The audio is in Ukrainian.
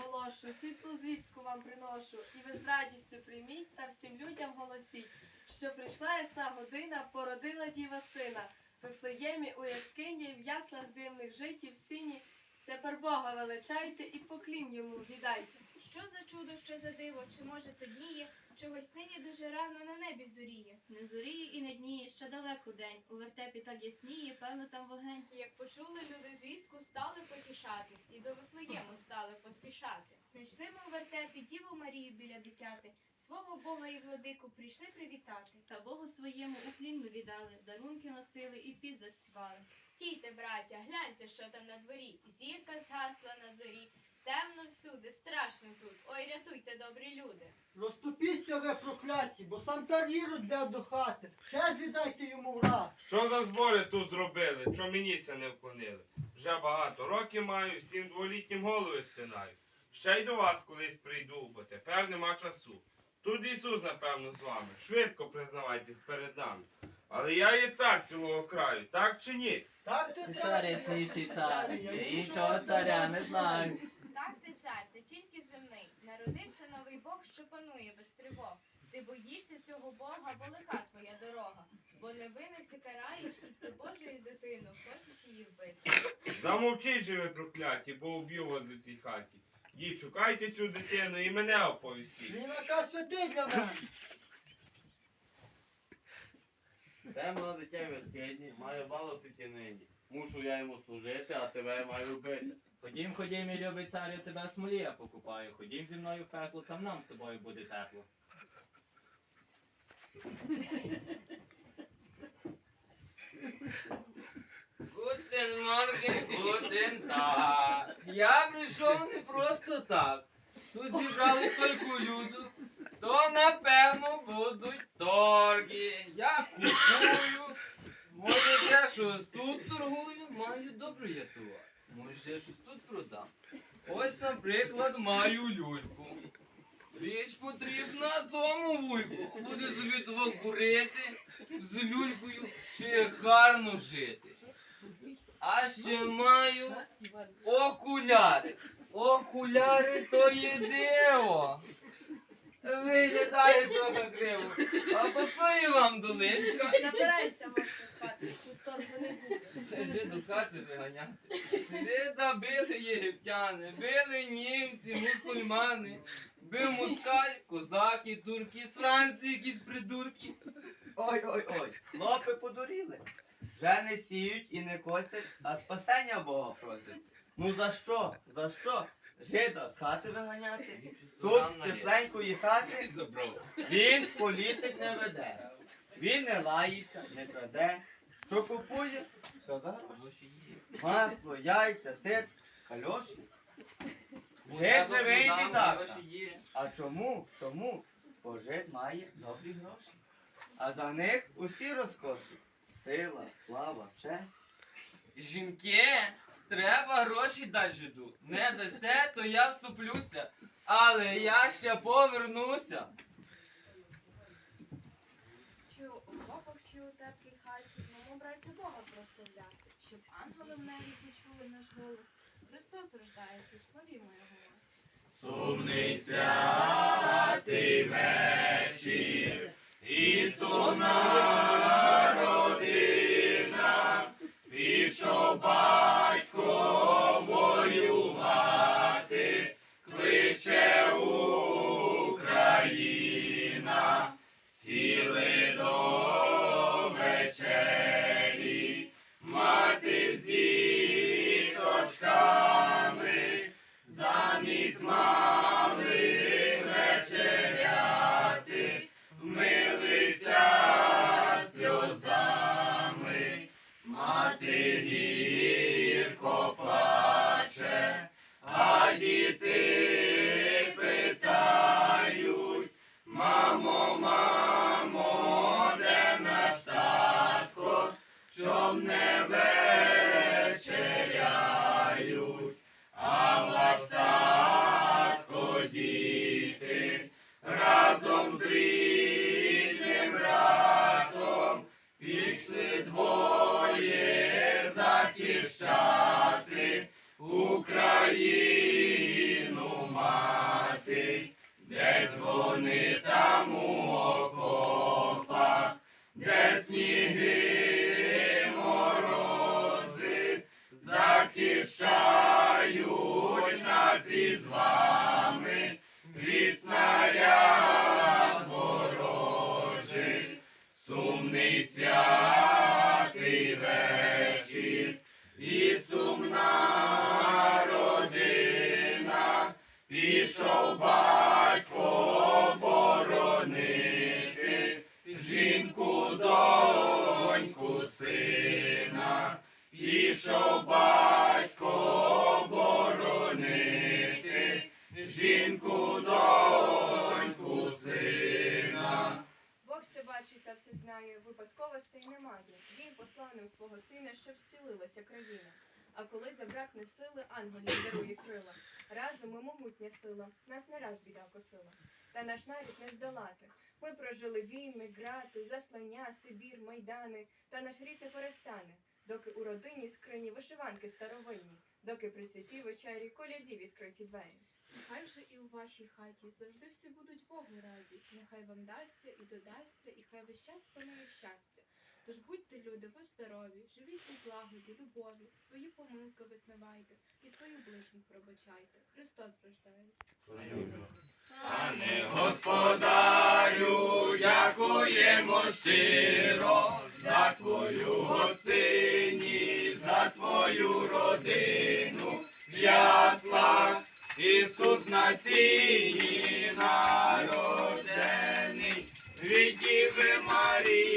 оголошу, світлу звістку вам приношу, і ви з радістю прийміть та всім людям голосіть, що прийшла ясна година, породила діва сина. В Вифлеємі у яскині, в яслах дивних житі в сіні. Тепер Бога величайте і поклін йому віддайте. Що за чудо, що за диво, чи може тодніє, чогось нині дуже рано на небі зоріє. Не зоріє і не дніє, ще далеко день. У вертепі так ясніє, певно там вогень. Як почули люди звістку, стали потішатись, і до Вифлеєму стали поспішати. Знайшли ми у вертепі Діву Марію біля дитяти, свого Бога і владику прийшли привітати. Та Богу своєму уклін ми віддали, дарунки носили і піс заспівали. Стійте, браття, гляньте, що там на дворі. Зірка згасла на зорі. Темно всюди, страшно тут. Ой, рятуйте, добрі люди. Розтопіться ви прокляті, бо сам цар Ірод йде до хати. Честь віддайте йому враз. Що за збори тут зробили? Що мені це не вклонили? Вже багато років маю, всім дволітнім голови стинаю. Ще й до вас колись прийду, бо тепер нема часу. Тут Ісус, напевно, з вами. Швидко признавайтесь перед нами. Але я є цар цілого краю, так чи ні? Так ти цар ясніший цар, я іншого царя не знаю. Ти тільки земний. Народився новий Бог, що панує без тривог. Ти боїшся цього Бога, бо лиха твоя дорога. Бо невинних ти караєш, і це Божою дитину, хочеш її вбити. Замовчіть же ви прокляті, бо уб'ю вас у цій хаті. Діть, шукайте цю дитину і мене оповістіть. Він яка святий для мене. Темно дитя в яскині, маю балоситі нині. Мушу я йому служити, а тебе маю бити. Ходім, ходім, мій любий царю, тебе в смолі я покупаю. Ходім зі мною в пекло, там нам з тобою буде тепло. Гутен Морген, гутен так. Я прийшов не просто так. Тут зібрали стільки люду, то напевно будуть торги. Я купую, може ще щось тут торгую, маю добру я товар. Може ще щось тут продам. Ось, наприклад, маю люльку. Річ потрібна тому вуйку. Буде собі того курити, з люлькою шикарно жити. А ще маю окуляри. Окуляри то є диво. Виглядає трохи криво. А пасує вам доличка. Забирайся, мошко, з хати, тут не буде. Вже до хати виганяти. Жида били єгиптяни, били німці, мусульмани, бив москаль, козаки, турки, з Франції якісь придурки. Ой, ой, ой, хлопи подуріли. Вже не сіють і не косять, а спасення Бога просять. Ну за що? За що? Жида з хати виганяти? Тут з тепленької хати він політик не веде. Він не лається, не краде. Що купує? Все за гроші. Масло, яйця, сир, кальоші. Жид живий бідак. А чому? Чому? Бо жид має добрі гроші. А за них усі розкоші. Сила, слава, честь. Жінки, треба гроші дати жиду. Не дасте, то я вступлюся. Але я ще повернуся. Чи у окопах, чи у теплій хаті, мамо, братця Бога прославляти, щоб ангели в небі почули наш голос. Христос рождається, славімо його. Сумний ти вечір, захищати Україну вони там у окопах, де сніги морози захищають нас із вами. Від снаряд ворожих, сумний святий бачить та все знає, випадковостей немає. Він послав нам свого сина, щоб зцілилася країна. А коли забракне сили, ангелів дарує крила. Разом і могутня сила, нас не раз біда косила. Та наш нарід не здолати. Ми прожили війни, грати, заслання, Сибір, майдани, та наш гріх не перестане, доки у родині скрині вишиванки старовинні, доки при святій вечері коляді відкриті двері. Нехай же і у вашій хаті завжди всі будуть Богу раді. Нехай вам дасться і додасться, і хай весь час панує щастя. Тож будьте люди, ви здорові, живіть у злагоді, любові, свої помилки визнавайте і свою ближніх пробачайте. Христос рождається. Пане Господарю, дякуємо щиро за твою гостиність, за твою родину. В яслах Ісус на сіні народжений, від Діви Марії.